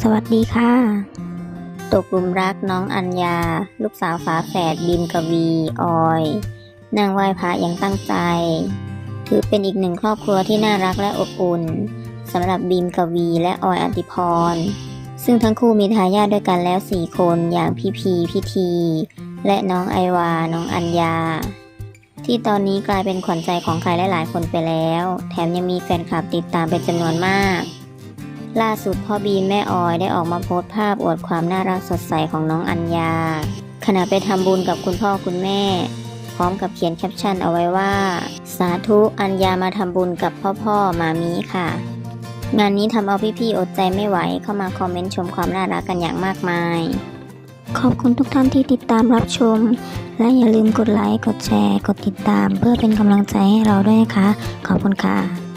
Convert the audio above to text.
สวัสดีค่ะ ตกหลุมรักน้องอัญญา ลูกสาวฝาแฝดบีมกวี ออยนางไหว้พระอย่างตั้งใจ ถือเป็นอีกหนึ่งครอบครัวที่น่ารักและอบอุ่นสำหรับบีมกวีและออยอติพร ซึ่งทั้งคู่มีทายาทด้วยกันแล้ว4คนอย่างพี่พีพี่ที และน้องไอวา น้องอัญญา ที่ตอนนี้กลายเป็นขวัญใจของใครหลายๆคนไปแล้ว แถมยังมีแฟนคลับติดตามเป็นจำนวนมาก ล่าสุดพ่อบีมแม่ออยได้ออกมาโพสต์ภาพอวดความน่ารักสดใสของน้องอัญญา ขณะไปทำบุญกับคุณพ่อคุณแม่ พร้อมกับเขียนแคปชั่นเอาไว้ว่า สาธุอัญญามาทำบุญกับพ่อพ่อมามีค่ะ งานนี้ทำเอาพี่ๆอดใจไม่ไหวเข้ามาคอมเมนต์ชมความน่ารักกันอย่างมากมาย ขอบคุณทุกท่านที่ติดตามรับชม และอย่าลืมกดไลค์กดแชร์ กดติดตาม เพื่อเป็นกำลังใจให้เราด้วยนะคะ ขอบคุณค่ะ